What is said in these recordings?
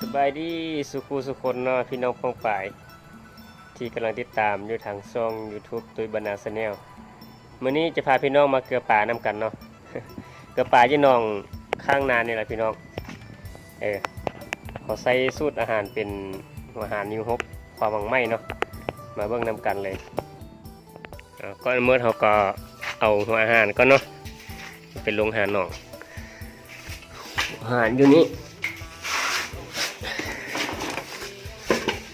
สบายดีสุขูสุคนเนาะพี่น้องพองป่าย ที่กำลังติดตามอยู่ทางช่อง YouTube ตุยบรรณาสแนลมื้อนี้จะพาพี่น้องมาเกลือป่าน้ำกันเนาะเกลือป่ายี่น้องข้างนานนี่แหละพี่น้องเออขอใส่สูตรอาหารเป็นอาหารนิวฮกความหวังไหมเนาะมาเบิ่งนำกันเลยก่อนเมื่อเขาก็เอาหัวอาหารก็เนาะเป็นลงอาหารน้อง หารอยู่นี่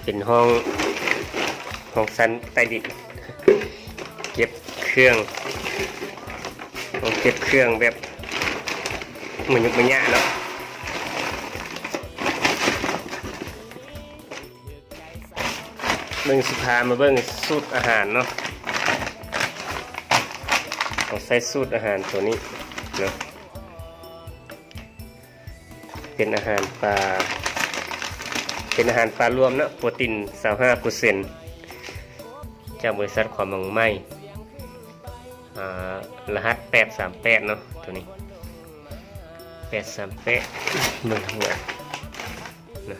เป็นห้องห้องชั้นใต้ดินเก็บเครื่องห้องเก็บเครื่องแบบเหมือนยุกมันยะเนาะเบิ่งสิพามาเบิ่งสูตรอาหารเนาะเอาใส่สูตรอาหารตัวนี้เนาะ เป็นอาหารปลา เป็นอาหารปลารวมนะโปรตีน25เปอร์เซ็นต์จากบริษัทความมังไม่รหัส 838 เนาะตัวนี้ 838เมืองทั้งหมดน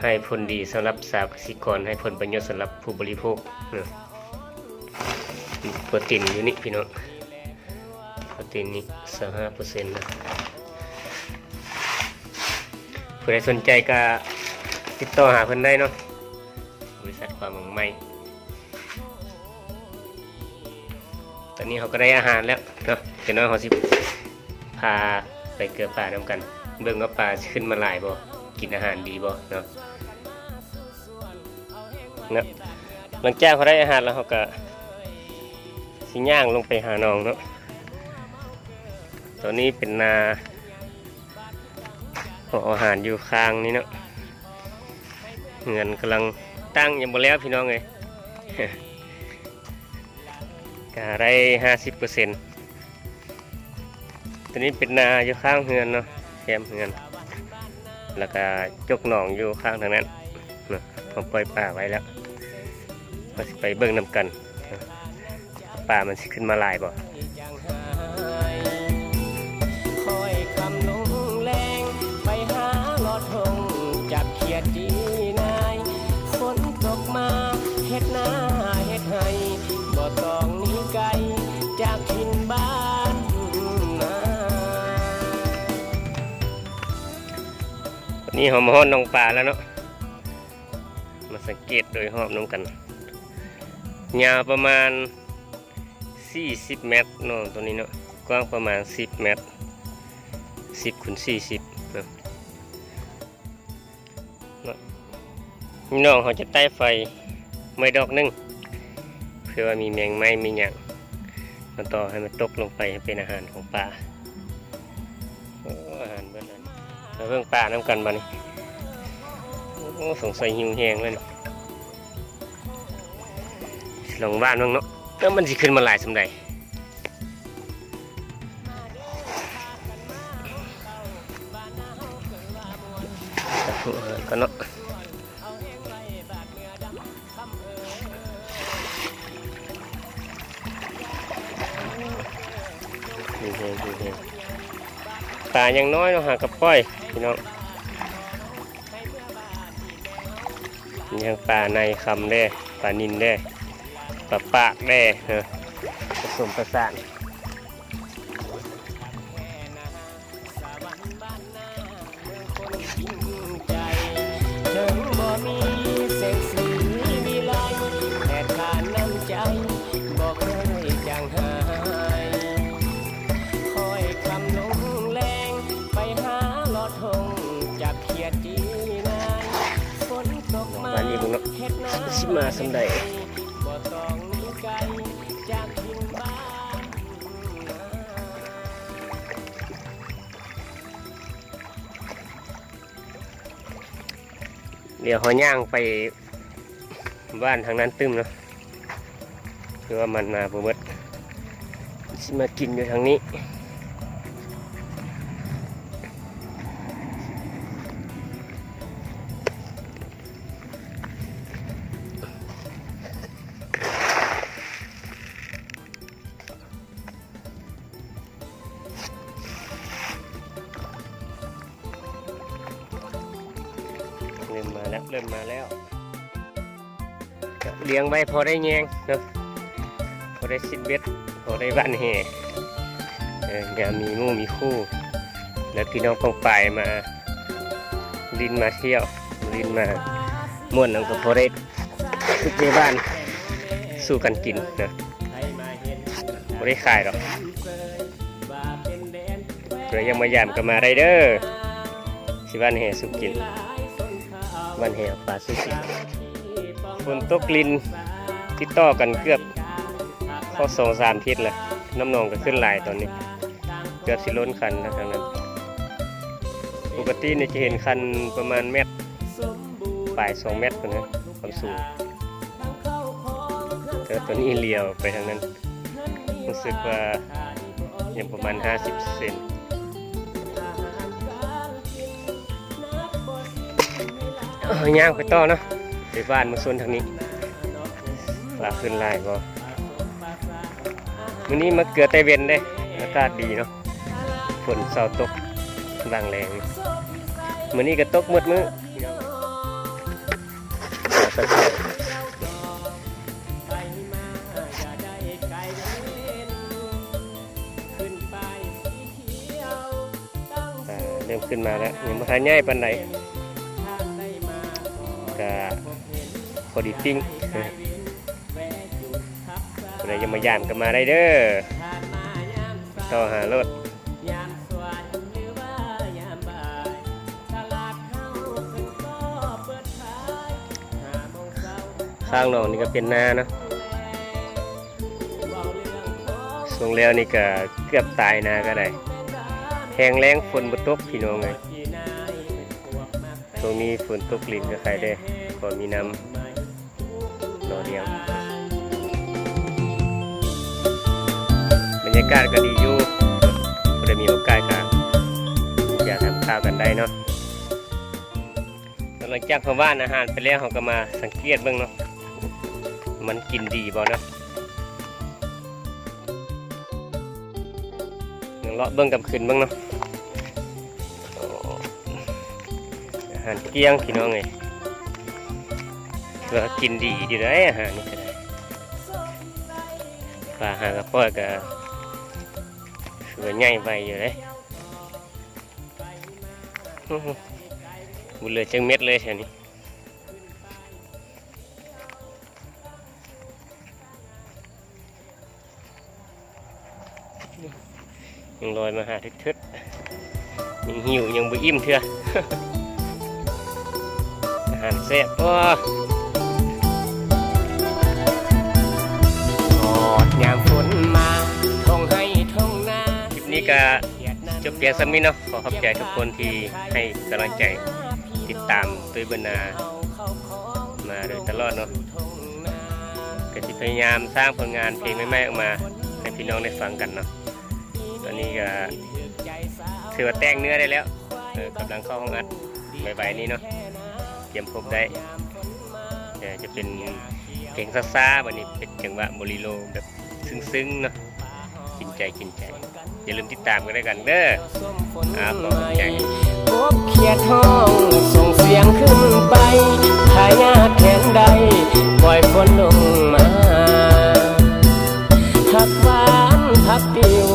ให้ผลดีสำหรับสาวกสิกร ให้ผลประโยชน์สำหรับผู้บริโภคนะโปรตีนอยู่นี่พี่น้องโปรตีนนี่25เปอร์เซ็นต์นะ ผู้ใดสนใจก็ติดต่อหาเพิ่นได้เนาะบริษัทความหวังใหม่ตอนนี้เขาก็ได้อาหารแล้วเนาะเดี๋ยวน้อยเขาสิพาไปเกลือป่าน้ำกัน เบิ่งว่าปลาขึ้นมาหลายบ่กินอาหารดีบ่เนาะเนาะหลังจากเขาได้อาหารแล้วเขาก็สิย่างลงไปหาน้องเนาะตอนนี้เป็นนา เอาอาหารอยู่ข้างนี้เนาะเงินกำลังตั้งยังบ่แล้วพี่น้องเลยกะได้ห้าสิบเปอร์เซ็นต์ตัวนี้เป็นนาอยู่ข้างเฮือนเนาะแคมเฮือน แล้วก็จกหนองอยู่ข้างทางนั้นผมปล่อยป่าไว้แล้วก็ไปเบิ่งนำกันป่ามันสิขึ้นมาลายบ่ นี่หอมฮอนน้องปลาแล้วเนาะมาสังเกตโดยหอบน้องกันยาวประมาณ 40 เมตรเนาะตัวนี้เนาะกว้างประมาณ 10 เมตร 10คูณ40เนาะเนาะนี่น้องเขาจะใต้ไฟไม่ดอกหนึงเพื่อว่ามีแมงไม้มีหยังมาต่อให้มันตกลงไปให้เป็นอาหารของปลา เลยมาเพิ่งปลาน้ำกันบ้านี่โอ้สงสัยหิวแหงเลยนี่ลงบ้านบ้างเนาะแล้วมันสิขึ้นมาหลายสำใดก็เนาะแหงหิวแหงปลายังน้อยเนาะหากระป้อย พี่น้องยังปลาในคำแด้ปลานินแด้ปลาปากแด้เนอผสมประสาน สิมาสำใดบ่ต้องหนีไกลจากถิ่นบ้านนาเดี๋ยวเขาย่างไปบ้านทางนั้นตึมเนาะคือว่ามันมาบ่เบิดสิมากินอยู่ทางนี้ เริ่มมาแล้วเลี้ยงไว้พอได้แยงเนาะพอได้ซิดเบ็ดพอได้บ้านแห่เอออย่ามีมู่มีคู่ แล้วพี่น้องปองปายมา ลินมาเที่ยว ลินมาม่วนแล้วก็พอได้ทุกในบ้านสู้กันกินนะพอได้ขายหรอกเผื่อยังมายามก็มาไรเด้อสิบ้านแห่สุกิน บ้านแห่เอาปลาสุกินฝนตกลินติดต่อกันเกือบข้าสองสามทิศเลยน้ำนองก็ขึ้นหลายตอนนี้ เกือบสิล้นคันนะทางนั้น ปกติเนี่ยจะเห็นคันประมาณเมตรปลายสองเมตรนะความสูงแต่ตัวนี้เลียวไปทางนั้น รู้สึกว่ายังประมาณ 50 เซน ย่างไปต่อเนาะไปบ้านมาส่วนทางนี้ปลาขึ้นลายบ่วันนี้มาเกลือไตเวนได้อากาศดีเนาะฝนเสาตกบางแรงมื้อนี้ก็ตกหมดมื้อเริ่มขึ้นมาแล้วยังบ่ทันใหญ่ปานใด ก็พอดีปิ้งอะไรนยังมาย่ามกันมาได้เด้อต่อหารถข้างนอกนี่ก็เป็นหน้านะสรงแล้วนี่ก็เกือบตายนาก็ได้แหงแรงฝนบตกพี่น้องเลย ช่วงนี้ฝนตกลิ้นก็ใครได้ก็มีน้ำรอเลี้ยงบรรยากาศก็ดีอยู่ก็ได้มีโอกาสกันอยากทำข้าวกันได้เนาะหลังจากเขาว่านอาหารไปแล้วเขาก็มาสังเกตเบิ่งเนาะมันกินดีบ่เนาะเดี๋ยวเลาะเบิ่งกับคืนบิ่งเนาะ หารเกี้ยงพี่น้องเลยก็กินดีดีเลยอาหารนี่ก็ได้ปลาหางกระป๋อยก็คือว่าใหญ่ไปอยู่เลยอื้อหือบุเลือจังเม็ดเลยแถวนี้ยังลอยมาหาทึดๆยังหิวยังบ่อิ่มเถื่ออา หารแซ่บโอ้ดยามฝนมาท่องให้ท่องนาคลิปนี้ก็จบเพียงสมินเนาะขอขอบใจทุกคนที่ให้กำลังใจติดตามตุยบรรณามาโดยตลอดเนาะก็จะพยายามสร้างผลงานเพลงใหม่ๆออกมา ให้พี่น้องได้ฟังกันเนาะตอนนี้ก็ถือว่าแต่งเนื้อได้แล้วกำลังเข้าห้องอัดใบๆนี้เนาะ เตรียมพบได้จะเป็นเพลงซ่าๆวันนี้เป็นจังหวะโมริโลแบบซึ้งๆเนาะกินใจกินใจ อย่าลืมติดตามกันด้วยกันเด้อครับขอบคุณใจพบเขียดห้องส่งเสียงขึ้นไปพายาแขนใดปล่อยฝนลงมาหักหวานพักดิว